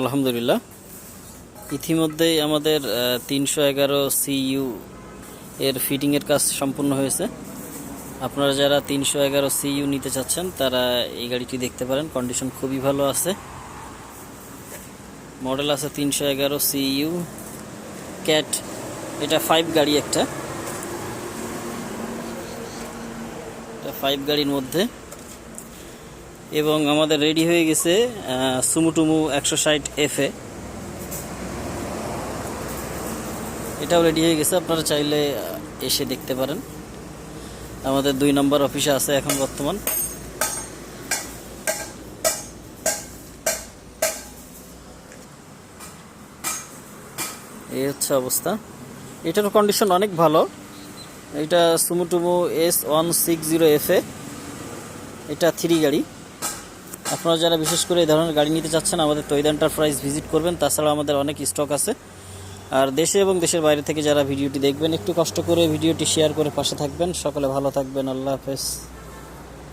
আলহামদুলিল্লাহ। ইতিমধ্যেই আমাদের তিনশো এগারো সিইউ এর ফিটিংয়ের কাজ সম্পূর্ণ হয়েছে। আপনারা যারা তিনশো এগারো সিইউ নিতে চাচ্ছেন, তারা এই গাড়িটি দেখতে পারেন। কন্ডিশন খুবই ভালো আছে। মডেল আছে তিনশো এগারো সিইউ। ক্যাট, এটা ফাইভ গাড়ি একটা। এটা ফাইভ গাড়ির মধ্যে। এবং আমাদের রেডি হয়ে গেছে সুমুটুমু একশো ষাট এফে এটাও রেডি হয়ে গেছে, আপনারা চাইলে এসে দেখতে পারেন। আমাদের দুই নম্বর অফিসে আছে এখন বর্তমান। এই হচ্ছে অবস্থা। এটার কন্ডিশন অনেক ভালো। এটা সুমুটুমু এস ওয়ান সিক্স জিরো এফে এটা থ্রি গাড়ি। আপনারা যারা বিশেষ করে এই ধরনের গাড়ি নিতে চাচ্ছেন, আমাদের তৈদ এন্টারপ্রাইজ ভিজিট করবেন। তাছাড়া আমাদের অনেক স্টক আছে। আর দেশে এবং দেশের বাইরে থেকে যারা ভিডিওটি দেখবেন, একটু কষ্ট করে ভিডিওটি শেয়ার করে পাশে থাকবেন। সকলে ভালো থাকবেন। আল্লাহ হাফেজ।